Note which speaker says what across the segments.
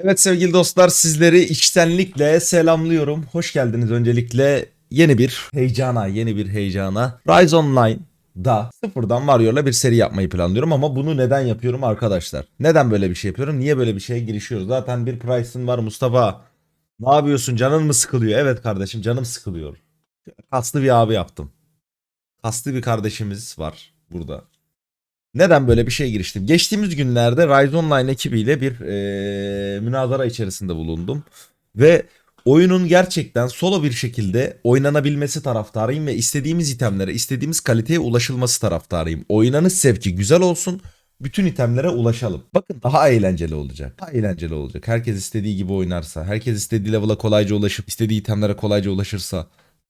Speaker 1: Evet sevgili dostlar sizleri içtenlikle selamlıyorum. Hoş geldiniz öncelikle yeni bir heyecana, yeni bir heyecana. Rise Online'da sıfırdan Warrior'la bir seri yapmayı planlıyorum ama bunu neden yapıyorum arkadaşlar? Neden böyle bir şey yapıyorum? Niye böyle bir şeye girişiyoruz? Zaten bir Price'ın var Mustafa. Ne yapıyorsun? Canın mı sıkılıyor? Evet kardeşim canım sıkılıyor. Kaslı bir abi yaptım. Kaslı bir kardeşimiz var burada. Neden böyle bir şeye giriştim? Geçtiğimiz günlerde Rise Online ekibiyle bir eee, münazara içerisinde bulundum. Ve oyunun gerçekten solo bir şekilde oynanabilmesi taraftarıyım ve istediğimiz itemlere, istediğimiz kaliteye ulaşılması taraftarıyım. Oynanış zevki güzel olsun, bütün itemlere ulaşalım. Bakın daha eğlenceli olacak. Daha eğlenceli olacak. Herkes istediği gibi oynarsa, herkes istediği level'a kolayca ulaşıp istediği itemlere kolayca ulaşırsa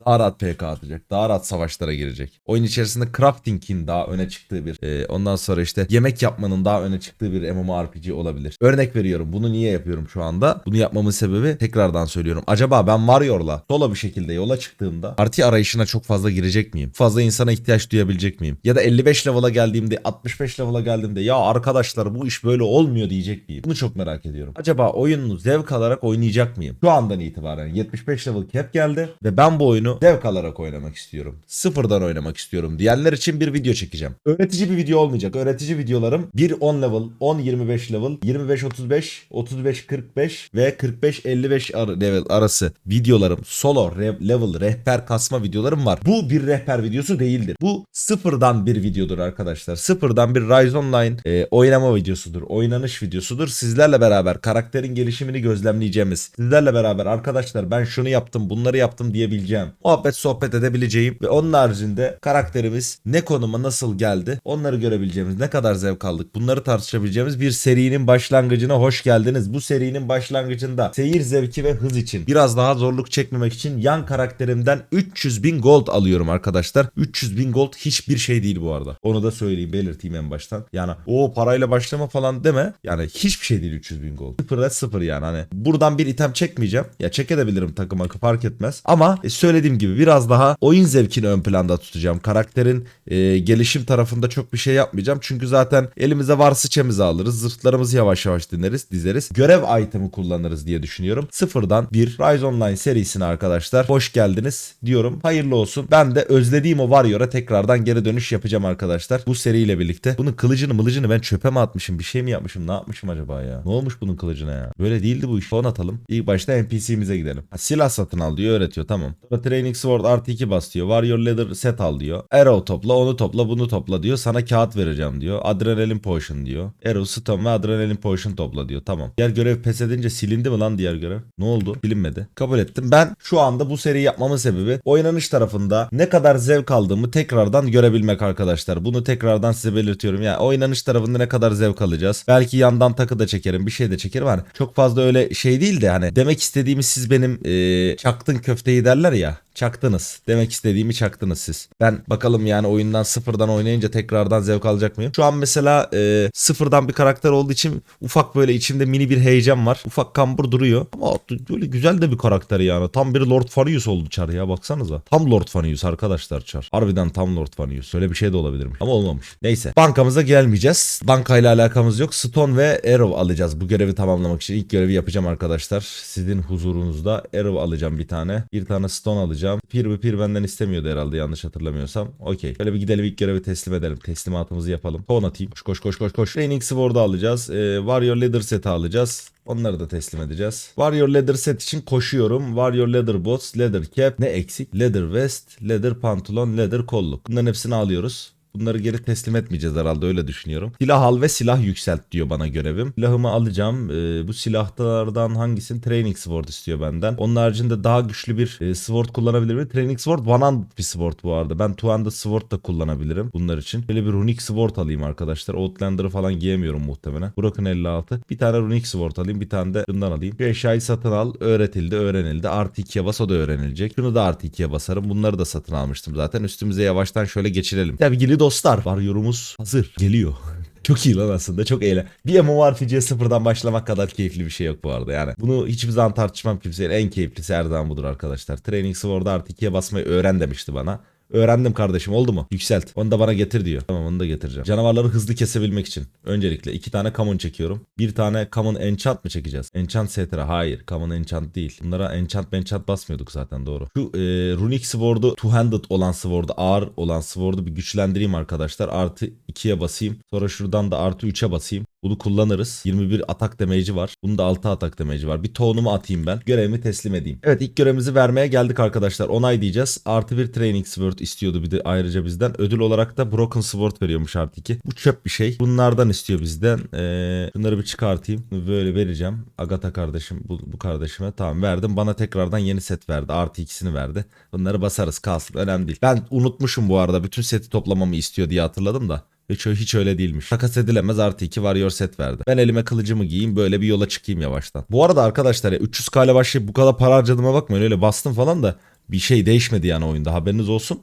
Speaker 1: daha rahat PK atacak. Daha rahat savaşlara girecek. Oyun içerisinde crafting'in daha öne çıktığı bir e, ondan sonra işte yemek yapmanın daha öne çıktığı bir MMORPG olabilir. Örnek veriyorum. Bunu niye yapıyorum şu anda? Bunu yapmamın sebebi tekrardan söylüyorum. Acaba ben Warrior'la solo bir şekilde yola çıktığımda parti arayışına çok fazla girecek miyim? Fazla insana ihtiyaç duyabilecek miyim? Ya da 55 level'a geldiğimde 65 level'a geldiğimde ya arkadaşlar bu iş böyle olmuyor diyecek miyim? Bunu çok merak ediyorum. Acaba oyununu zevk alarak oynayacak mıyım? Şu andan itibaren 75 level cap geldi ve ben bu oyunu zevk alarak oynamak istiyorum. Sıfırdan oynamak istiyorum diyenler için bir video çekeceğim. Öğretici bir video olmayacak. Öğretici videolarım 1 10 level, 10 25 level, 25 35, 35 45 ve 45 55 ar- level arası videolarım, solo re- level rehber kasma videolarım var. Bu bir rehber videosu değildir. Bu sıfırdan bir videodur arkadaşlar. Sıfırdan bir Rise Online e, oynama videosudur. Oynanış videosudur. Sizlerle beraber karakterin gelişimini gözlemleyeceğimiz. Sizlerle beraber arkadaşlar ben şunu yaptım, bunları yaptım diyebileceğim. Muhabbet sohbet edebileceğim ve onun haricinde karakterimiz ne konuma nasıl geldi onları görebileceğimiz, ne kadar zevk aldık bunları tartışabileceğimiz bir serinin başlangıcına hoş geldiniz. Bu serinin başlangıcında seyir zevki ve hız için biraz daha zorluk çekmemek için yan karakterimden 300 bin gold alıyorum arkadaşlar. 300 bin gold hiçbir şey değil bu arada. Onu da söyleyeyim belirteyim en baştan. Yani o parayla başlama falan deme. Yani hiçbir şey değil 300 bin gold. Sıfıra sıfır yani hani. Buradan bir item çekmeyeceğim. Ya çekebilirim takıma fark etmez. Ama e, söylediğim gibi biraz daha oyun zevkini ön planda tutacağım. Karakterin e, gelişim tarafında çok bir şey yapmayacağım. Çünkü zaten elimize var sıçemizi alırız. Zırhlarımızı yavaş yavaş dinleriz, dizeriz. Görev itemi kullanırız diye düşünüyorum. Sıfırdan bir Rise Online serisine arkadaşlar hoş geldiniz diyorum. Hayırlı olsun. Ben de özlediğim o Warrior'a tekrardan geri dönüş yapacağım arkadaşlar. Bu seriyle birlikte. Bunun kılıcını mılıcını ben çöpe mi atmışım? Bir şey mi yapmışım? Ne yapmışım acaba ya? Ne olmuş bunun kılıcına ya? Böyle değildi bu iş. Fon atalım. İlk başta NPC'mize gidelim. Ha, silah satın al diyor öğretiyor tamam. Sonra Training Sword artı 2 bas diyor. Warrior Leather set al diyor. Arrow topla onu topla bunu topla diyor. Sana kağıt vereceğim diyor. Adrenalin Potion diyor. Arrow Stone ve Adrenalin Potion topla diyor. Tamam. Diğer görev pes edince silindi mi lan diğer görev? Ne oldu? Silinmedi. Kabul ettim. Ben şu anda bu seriyi yapmamın sebebi oynanış tarafında ne kadar zevk aldığımı tekrardan görebilmek arkadaşlar. Bunu tekrardan size belirtiyorum. Yani oynanış tarafında ne kadar zevk alacağız. Belki yandan takı da çekerim. Bir şey de çekerim. Hani çok fazla öyle şey değil de hani demek istediğimi siz benim eee çaktın köfteyi derler ya. Çaktınız. Demek istediğimi çaktınız siz. Ben bakalım yani oyundan sıfırdan oynayınca tekrardan zevk alacak mıyım? Şu an mesela e, sıfırdan bir karakter olduğu için ufak böyle içimde mini bir heyecan var. Ufak kambur duruyor. Ama böyle güzel de bir karakter yani. Tam bir Lord Farius oldu Char ya baksanıza. Tam Lord Farius arkadaşlar Char. Harbiden tam Lord Farius. Öyle bir şey de olabilirmiş. Ama olmamış. Neyse. Bankamıza gelmeyeceğiz. Bankayla alakamız yok. Stone ve Arrow alacağız bu görevi tamamlamak için. İlk görevi yapacağım arkadaşlar. Sizin huzurunuzda Arrow alacağım bir tane. Bir tane Stone alacağım. Pir bir pir benden istemiyordu herhalde yanlış hatırlamıyorsam. Okey. Böyle bir gidelim ilk görevi teslim edelim. Teslimatımızı yapalım. Ton atayım. Koş koş koş koş koş. Training Sword'u alacağız. Ee, Warrior Leather Set'i alacağız. Onları da teslim edeceğiz. Warrior Leather set için koşuyorum. Warrior Leather Boots, Leather Cap. Ne eksik? Leather Vest, Leather Pantolon, Leather Kolluk. Bunların hepsini alıyoruz. Bunları geri teslim etmeyeceğiz herhalde öyle düşünüyorum. Silah al ve silah yükselt diyor bana görevim. Silahımı alacağım. Ee, bu silahlardan hangisini? Training Sword istiyor benden. Onun haricinde daha güçlü bir e, sword kullanabilir miyim? Training Sword one-handed bir sword bu arada. Ben two-handed sword da kullanabilirim bunlar için. Böyle bir runic sword alayım arkadaşlar. Outlander'ı falan giyemiyorum muhtemelen. Broken 56. Bir tane runic sword alayım. Bir tane de bundan alayım. Bir eşyayı satın al. Öğretildi, öğrenildi. Artı 2'ye bas o da öğrenilecek. Şunu da artı 2'ye basarım. Bunları da satın almıştım zaten. Üstümüze yavaştan şöyle geçirelim. Sevgili dostlar var yorumumuz hazır. Geliyor. Çok iyi lan aslında çok eğlen. Bir MMORPG'ye sıfırdan başlamak kadar keyifli bir şey yok bu arada yani. Bunu hiçbir zaman tartışmam kimseyle en keyiflisi her zaman budur arkadaşlar. Training Sword'da artı 2'ye basmayı öğren demişti bana. Öğrendim kardeşim oldu mu? Yükselt. Onu da bana getir diyor. Tamam onu da getireceğim. Canavarları hızlı kesebilmek için. Öncelikle iki tane common çekiyorum. Bir tane common enchant mı çekeceğiz? Enchant setra. Hayır. Common enchant değil. Bunlara enchant enchant basmıyorduk zaten doğru. Şu e, runic sword'u two-handed olan sword'u ağır olan sword'u bir güçlendireyim arkadaşlar. Artı 2'ye basayım. Sonra şuradan da artı 3'e basayım. Bunu kullanırız. 21 atak damage'i var. Bunun da 6 atak damage'i var. Bir tohunumu atayım ben. Görevimi teslim edeyim. Evet ilk görevimizi vermeye geldik arkadaşlar. Onay diyeceğiz. Artı bir training sword istiyordu bir de ayrıca bizden. Ödül olarak da broken sword veriyormuş artı 2. Bu çöp bir şey. Bunlardan istiyor bizden. Ee, bunları bir çıkartayım. Böyle vereceğim. Agata kardeşim bu, bu kardeşime. Tamam verdim. Bana tekrardan yeni set verdi. Artı ikisini verdi. Bunları basarız kalsın. Önemli değil. Ben unutmuşum bu arada. Bütün seti toplamamı istiyor diye hatırladım da. Hiç, hiç öyle değilmiş. Takas edilemez artı 2 varıyor set verdi. Ben elime kılıcımı giyeyim böyle bir yola çıkayım yavaştan. Bu arada arkadaşlar ya 300k ile başlayıp bu kadar para harcadığıma bakmayın öyle bastım falan da bir şey değişmedi yani oyunda haberiniz olsun.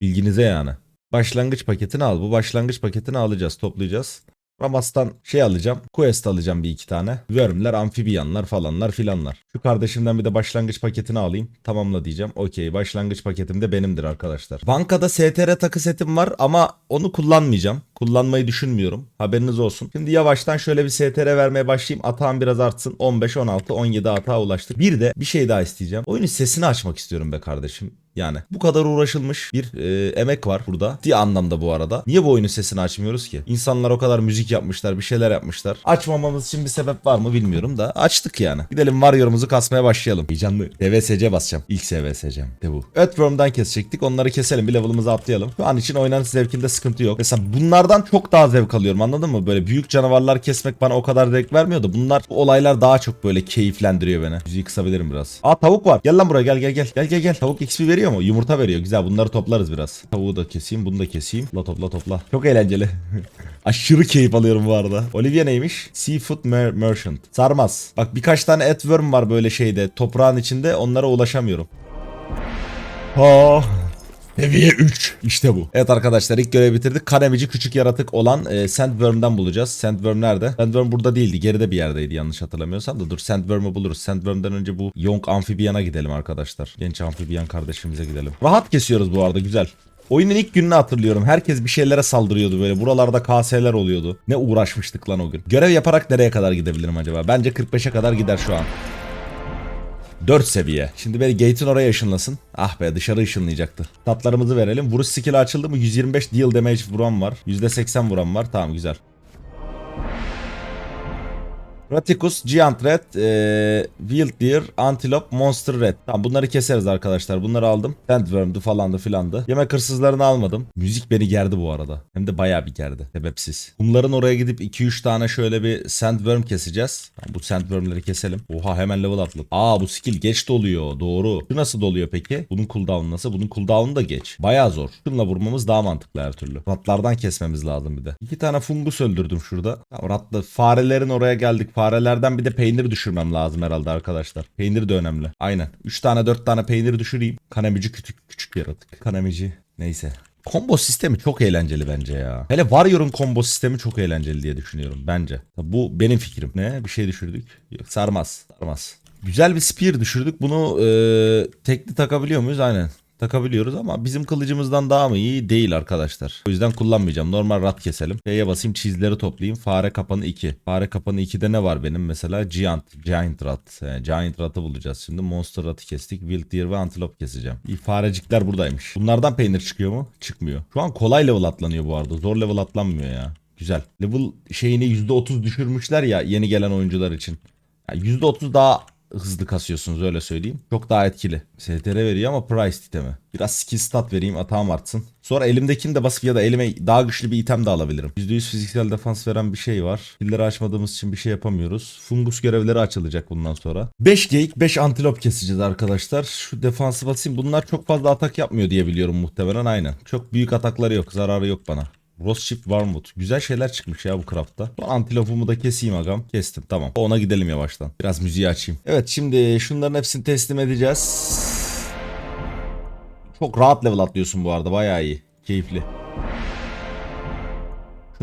Speaker 1: Bilginize yani. Başlangıç paketini al. Bu başlangıç paketini alacağız toplayacağız. Ramas'tan şey alacağım. Quest alacağım bir iki tane. Wormler, amfibiyanlar falanlar filanlar. Şu kardeşimden bir de başlangıç paketini alayım. Tamamla diyeceğim. Okey başlangıç paketim de benimdir arkadaşlar. Bankada STR takı setim var ama onu kullanmayacağım. Kullanmayı düşünmüyorum. Haberiniz olsun. Şimdi yavaştan şöyle bir STR vermeye başlayayım. Atağım biraz artsın. 15, 16, 17 atağa ulaştık. Bir de bir şey daha isteyeceğim. Oyunun sesini açmak istiyorum be kardeşim. Yani bu kadar uğraşılmış bir e, emek var burada. Diye anlamda bu arada. Niye bu oyunun sesini açmıyoruz ki? İnsanlar o kadar müzik yapmışlar, bir şeyler yapmışlar. Açmamamız için bir sebep var mı bilmiyorum da açtık yani. Gidelim Warrior'umuzu kasmaya başlayalım. Heyecanlı. DVSC basacağım. İlk SVSC'm de bu. Earthworm'dan kesecektik. Onları keselim. Bir level'ımızı atlayalım. Şu an için oynanış zevkinde sıkıntı yok. Mesela bunlardan çok daha zevk alıyorum anladın mı? Böyle büyük canavarlar kesmek bana o kadar zevk vermiyor da bunlar bu olaylar daha çok böyle keyiflendiriyor beni. Müziği kısabilirim biraz. Aa tavuk var. Gel lan buraya gel gel gel. Gel gel gel. Tavuk XP veriyor mu? Yumurta veriyor. Güzel bunları toplarız biraz. Tavuğu da keseyim. Bunu da keseyim. La topla topla. Çok eğlenceli. Aşırı keyif alıyorum bu arada. Olivia neymiş? Seafood mer- Merchant. Sarmaz. Bak birkaç tane earthworm var böyle şeyde. Toprağın içinde. Onlara ulaşamıyorum. Ha. Seviye 3. İşte bu. Evet arkadaşlar ilk görevi bitirdik. Kanemici küçük yaratık olan e, Sandworm'dan bulacağız. Sandworm nerede? Sandworm burada değildi. Geride bir yerdeydi yanlış hatırlamıyorsam da. Dur Sandworm'u buluruz. Sandworm'dan önce bu Young Amfibiyana gidelim arkadaşlar. Genç amfibiyan kardeşimize gidelim. Rahat kesiyoruz bu arada güzel. Oyunun ilk gününü hatırlıyorum. Herkes bir şeylere saldırıyordu böyle. Buralarda KS'ler oluyordu. Ne uğraşmıştık lan o gün. Görev yaparak nereye kadar gidebilirim acaba? Bence 45'e kadar gider şu an. 4 seviye. Şimdi beni gate'in oraya ışınlasın. Ah be dışarı ışınlayacaktı. Tatlarımızı verelim. Vuruş skill'i açıldı mı 125 deal damage vuran var. %80 vuran var. Tamam güzel. Raticus, Giant Red, e, Wild Deer, Antelope, Monster Red. Tamam bunları keseriz arkadaşlar. Bunları aldım. Sandworm'du falandı filandı. Yemek hırsızlarını almadım. Müzik beni gerdi bu arada. Hem de bayağı bir gerdi. Sebepsiz. Kumların oraya gidip 2-3 tane şöyle bir Sandworm keseceğiz. Tamam, bu Sandworm'leri keselim. Oha hemen level atladı. Aa bu skill geç doluyor. Doğru. Şu nasıl doluyor peki? Bunun cooldown'u nasıl? Bunun cooldown'u da geç. Bayağı zor. Şunla vurmamız daha mantıklı her türlü. Ratlardan kesmemiz lazım bir de. İki tane fungus öldürdüm şurada. Tamam, ratlı. Farelerin oraya geldik. Farelerden bir de peynir düşürmem lazım herhalde arkadaşlar. Peynir de önemli. Aynen. 3 tane 4 tane peynir düşüreyim. Kanemici küçük küçük yaratık. Kanemici. Neyse. Combo sistemi çok eğlenceli bence ya. Hele Warrior'un combo sistemi çok eğlenceli diye düşünüyorum bence. Bu benim fikrim. Ne? Bir şey düşürdük. Yok sarmaz. Sarmaz. Güzel bir spear düşürdük. Bunu e, tekli takabiliyor muyuz? Aynen takabiliyoruz ama bizim kılıcımızdan daha mı iyi değil arkadaşlar. O yüzden kullanmayacağım. Normal rat keselim. F'ye basayım çizgileri toplayayım. Fare kapanı 2. Fare kapanı 2'de ne var benim? Mesela Giant. Giant rat. Yani Giant ratı bulacağız. Şimdi Monster ratı kestik. Wild Deer ve Antelope keseceğim. İyi, farecikler buradaymış. Bunlardan peynir çıkıyor mu? Çıkmıyor. Şu an kolay level atlanıyor bu arada. Zor level atlanmıyor ya. Güzel. Level şeyini %30 düşürmüşler ya yeni gelen oyuncular için. Yani %30 daha hızlı kasıyorsunuz öyle söyleyeyim. Çok daha etkili. STR veriyor ama price itemi. Biraz skill stat vereyim atağım artsın. Sonra elimdekini de basıp ya da elime daha güçlü bir item de alabilirim. %100 fiziksel defans veren bir şey var. Skill'leri açmadığımız için bir şey yapamıyoruz. Fungus görevleri açılacak bundan sonra. 5 geyik 5 antilop keseceğiz arkadaşlar. Şu defansı basayım. Bunlar çok fazla atak yapmıyor diye biliyorum muhtemelen aynen. Çok büyük atakları yok. Zararı yok bana. Rosship Wormwood. Güzel şeyler çıkmış ya bu craft'ta. Bu antilopumu da keseyim agam. Kestim tamam. Ona gidelim yavaştan. Biraz müziği açayım. Evet şimdi şunların hepsini teslim edeceğiz. Çok rahat level atlıyorsun bu arada. Bayağı iyi. Keyifli.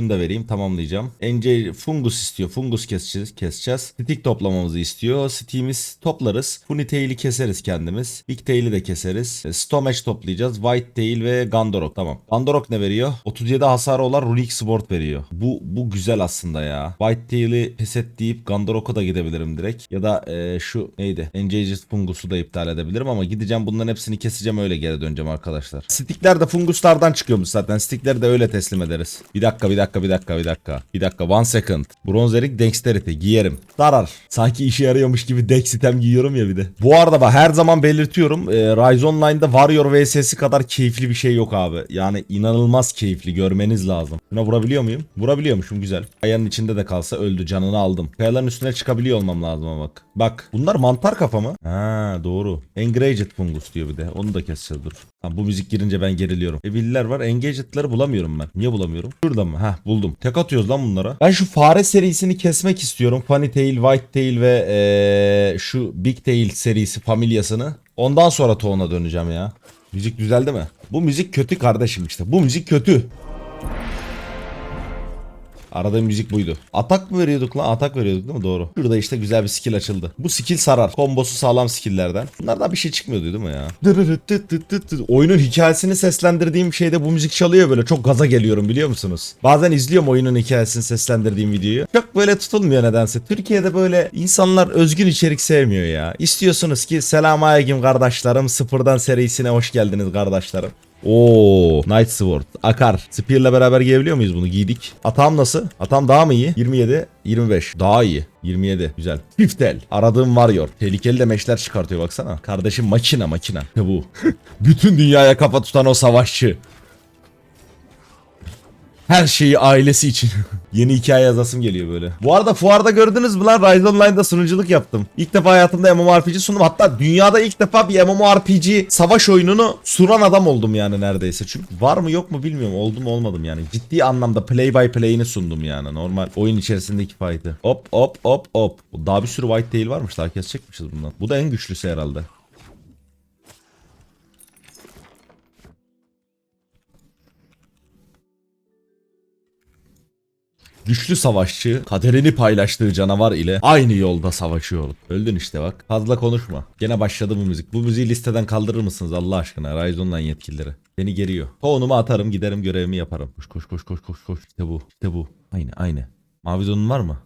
Speaker 1: Şunu da vereyim tamamlayacağım. NC fungus istiyor. Fungus keseceğiz. keseceğiz. Stick toplamamızı istiyor. Stick'imiz toplarız. Funitail'i keseriz kendimiz. Big Tail'i de keseriz. E, Stomach toplayacağız. White Tail ve Gandorok. Tamam. Gandorok ne veriyor? 37 hasarı olan Runic Sword veriyor. Bu bu güzel aslında ya. White Tail'i pes et deyip Gandorok'a da gidebilirim direkt. Ya da e, şu neydi? Engages Fungus'u da iptal edebilirim ama gideceğim bunların hepsini keseceğim öyle geri döneceğim arkadaşlar. Stickler de Fungus'lardan çıkıyormuş zaten. Stickleri de öyle teslim ederiz. Bir dakika bir dakika bir dakika bir dakika. Bir dakika one second. Bronzerik Dexterity giyerim. Zarar. Sanki işe yarıyormuş gibi Dex item giyiyorum ya bir de. Bu arada bak her zaman belirtiyorum. E, Rise Online'da Warrior vs'si kadar keyifli bir şey yok abi. Yani inanılmaz keyifli görmeniz lazım. Buna vurabiliyor muyum? Vurabiliyormuşum güzel. Kayanın içinde de kalsa öldü canını aldım. Kayaların üstüne çıkabiliyor olmam lazım ama bak. Bak bunlar mantar kafa mı? Ha doğru. Engaged fungus diyor bir de. Onu da keseceğiz dur. Ha, bu müzik girince ben geriliyorum. E viller var. Engaged'ları bulamıyorum ben. Niye bulamıyorum? Şurada mı? Buldum. Tek atıyoruz lan bunlara. Ben şu fare serisini kesmek istiyorum. Funny Tail, White Tail ve ee, şu Big Tail serisi familyasını. Ondan sonra Toon'a döneceğim ya. Müzik düzeldi mi? Bu müzik kötü kardeşim işte. Bu müzik kötü. Aradığım müzik buydu. Atak mı veriyorduk lan? Atak veriyorduk değil mi? Doğru. Şurada işte güzel bir skill açıldı. Bu skill sarar. Kombosu sağlam skilllerden. Bunlardan bir şey çıkmıyordu değil mi ya? Oyunun hikayesini seslendirdiğim şeyde bu müzik çalıyor böyle. Çok gaza geliyorum biliyor musunuz? Bazen izliyorum oyunun hikayesini seslendirdiğim videoyu. Çok böyle tutulmuyor nedense. Türkiye'de böyle insanlar özgün içerik sevmiyor ya. İstiyorsunuz ki selamünaleyküm kardeşlerim. Sıfırdan serisine hoş geldiniz kardeşlerim. Oo, Night Sword. Akar. Spear'la beraber giyebiliyor muyuz bunu? Giydik. Atam nasıl? Atam daha mı iyi? 27, 25. Daha iyi. 27. Güzel. Fiftel. Aradığım Warrior. Tehlikeli de meşler çıkartıyor baksana. Kardeşim makina makina. Bu. Bütün dünyaya kafa tutan o savaşçı. Her şeyi ailesi için. Yeni hikaye yazasım geliyor böyle. Bu arada fuarda gördünüz mü lan Rise Online'da sunuculuk yaptım. İlk defa hayatımda MMORPG sundum. Hatta dünyada ilk defa bir MMORPG savaş oyununu sunan adam oldum yani neredeyse. Çünkü var mı yok mu bilmiyorum. Oldu mu olmadım yani. Ciddi anlamda play by play'ini sundum yani. Normal oyun içerisindeki fight'ı. Hop hop hop hop. Daha bir sürü white tail varmış. Daha kesecekmişiz bundan. Bu da en güçlüsü herhalde. Güçlü savaşçı kaderini paylaştığı canavar ile aynı yolda savaşıyor. Öldün işte bak. Fazla konuşma. Gene başladı bu müzik. Bu müziği listeden kaldırır mısınız Allah aşkına? Online yetkilileri. Beni geriyor. Tonumu atarım giderim görevimi yaparım. Koş koş koş koş koş koş. İşte bu. İşte bu. Aynı aynı. Mavi donun var mı?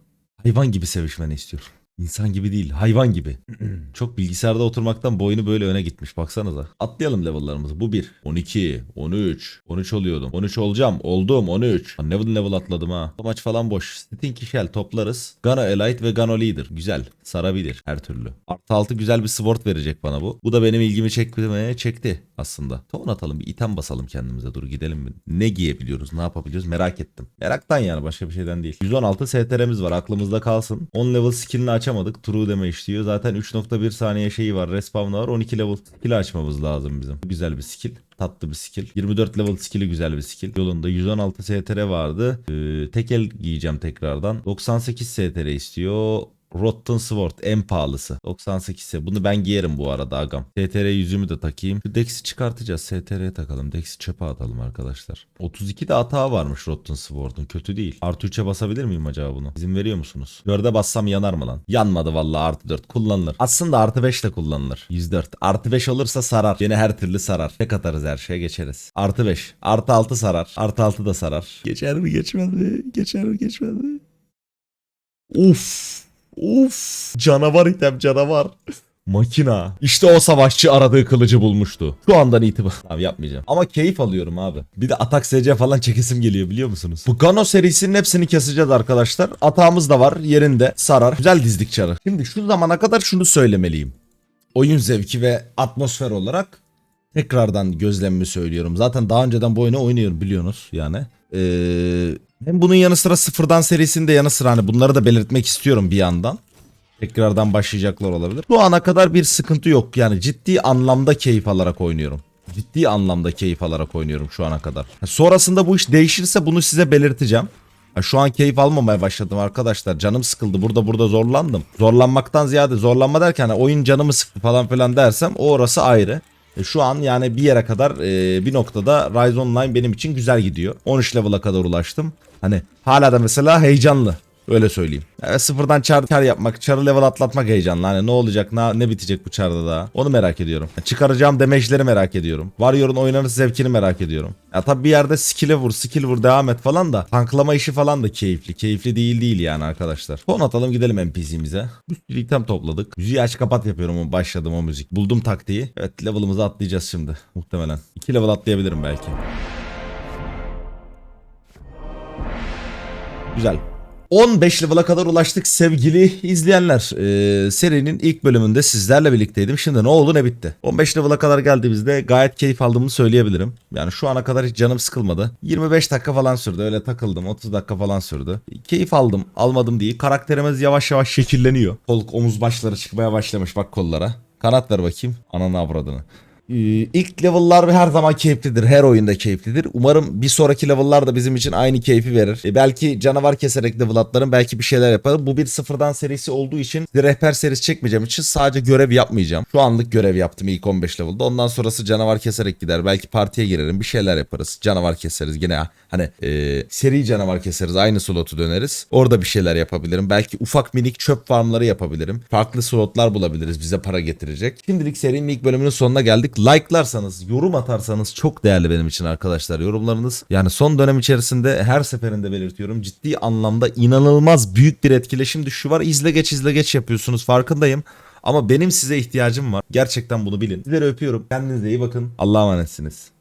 Speaker 1: Hayvan gibi sevişmeni istiyorum. İnsan gibi değil, hayvan gibi. Çok bilgisayarda oturmaktan boynu böyle öne gitmiş baksanıza. Atlayalım level'larımızı. Bu 1, 12, 13, 13 oluyordum. 13 olacağım. Oldum 13. Lan Level level atladım ha. Bu maç falan boş. Stinky Shell toplarız. Gano Elite ve Gano Leader. Güzel. Sarabilir her türlü. Artı 6 güzel bir sword verecek bana bu. Bu da benim ilgimi çekmeye çekti aslında. Ton atalım bir item basalım kendimize. Dur gidelim mi? Ne giyebiliyoruz? Ne yapabiliyoruz? Merak ettim. Meraktan yani başka bir şeyden değil. 116 STR'miz var aklımızda kalsın. 10 level skill'ini açamadık. True deme işliyor. Zaten 3.1 saniye şeyi var. Respawn var. 12 level skill açmamız lazım bizim. Güzel bir skill. Tatlı bir skill. 24 level skill'i güzel bir skill. Yolunda 116 STR vardı. Ee, tekel giyeceğim tekrardan. 98 STR istiyor. Rotten Sword en pahalısı. 98 ise bunu ben giyerim bu arada agam. STR yüzümü de takayım. Şu Dex'i çıkartacağız. STR'ye takalım. Dex'i çöpe atalım arkadaşlar. 32 de hata varmış Rotten Sword'un. Kötü değil. Artı 3'e basabilir miyim acaba bunu? İzin veriyor musunuz? 4'e bassam yanar mı lan? Yanmadı vallahi artı 4 kullanılır. Aslında artı 5 de kullanılır. 104. Artı 5 olursa sarar. Yine her türlü sarar. Tek atarız her şeye geçeriz. Artı 5. Artı 6 sarar. Artı 6 da sarar. Geçer mi geçmez mi? Geçer mi geçmez mi? Uf. Uf. Canavar item canavar. Makina. İşte o savaşçı aradığı kılıcı bulmuştu. Şu andan itibaren. Abi yapmayacağım. Ama keyif alıyorum abi. Bir de atak SC falan çekesim geliyor biliyor musunuz? Bu Gano serisinin hepsini keseceğiz arkadaşlar. Atağımız da var yerinde. Sarar. Güzel dizdik çarı. Şimdi şu zamana kadar şunu söylemeliyim. Oyun zevki ve atmosfer olarak tekrardan gözlemimi söylüyorum. Zaten daha önceden bu oyunu oynuyorum biliyorsunuz yani. Ee, hem bunun yanı sıra sıfırdan serisinde yanı sıra hani bunları da belirtmek istiyorum bir yandan. Tekrardan başlayacaklar olabilir. Bu ana kadar bir sıkıntı yok. Yani ciddi anlamda keyif alarak oynuyorum. Ciddi anlamda keyif alarak oynuyorum şu ana kadar. Sonrasında bu iş değişirse bunu size belirteceğim. Şu an keyif almamaya başladım arkadaşlar. Canım sıkıldı. Burada burada zorlandım. Zorlanmaktan ziyade zorlanma derken hani oyun canımı sıktı falan filan dersem o orası ayrı. E, şu an yani bir yere kadar e, bir noktada Rise Online benim için güzel gidiyor. 13 level'a kadar ulaştım. Hani hala da mesela heyecanlı. Öyle söyleyeyim. Evet, sıfırdan çar, çar yapmak, çarı level atlatmak heyecanlı. Hani ne olacak, ne, ne bitecek bu çarda daha. Onu merak ediyorum. Çıkaracağım damage'leri merak ediyorum. Warrior'un oynanış zevkini merak ediyorum. Ya tabi bir yerde skill'e vur, skill vur, devam et falan da. Tanklama işi falan da keyifli. Keyifli değil değil yani arkadaşlar. Son atalım gidelim NPC'mize. Bir item topladık. Müziği aç kapat yapıyorum başladım o müzik. Buldum taktiği. Evet level'ımızı atlayacağız şimdi. Muhtemelen. 2 level atlayabilirim belki. Güzel. 15 level'a kadar ulaştık sevgili izleyenler. Ee, serinin ilk bölümünde sizlerle birlikteydim. Şimdi ne oldu ne bitti. 15 level'a kadar geldiğimizde gayet keyif aldığımı söyleyebilirim. Yani şu ana kadar hiç canım sıkılmadı. 25 dakika falan sürdü. Öyle takıldım. 30 dakika falan sürdü. Keyif aldım. Almadım değil. Karakterimiz yavaş yavaş şekilleniyor. Kol omuz başları çıkmaya başlamış bak kollara. Kanat ver bakayım. Ananı avradını. Ee, İlk level'lar her zaman keyiflidir. Her oyunda keyiflidir. Umarım bir sonraki level'lar da bizim için aynı keyfi verir. E, belki canavar keserek level atlarım. Belki bir şeyler yaparım. Bu bir sıfırdan serisi olduğu için rehber serisi çekmeyeceğim için sadece görev yapmayacağım. Şu anlık görev yaptım ilk 15 level'da. Ondan sonrası canavar keserek gider. Belki partiye girerim. Bir şeyler yaparız. Canavar keseriz. Yine hani e, seri canavar keseriz. Aynı slotu döneriz. Orada bir şeyler yapabilirim. Belki ufak minik çöp farmları yapabilirim. Farklı slotlar bulabiliriz. Bize para getirecek. Şimdilik serinin ilk bölümünün sonuna geldik. Like'larsanız, yorum atarsanız çok değerli benim için arkadaşlar. Yorumlarınız yani son dönem içerisinde her seferinde belirtiyorum. Ciddi anlamda inanılmaz büyük bir etkileşim düşüşü var. İzle geç izle geç yapıyorsunuz farkındayım. Ama benim size ihtiyacım var. Gerçekten bunu bilin. Sizleri öpüyorum. Kendinize iyi bakın. Allah'a emanetsiniz.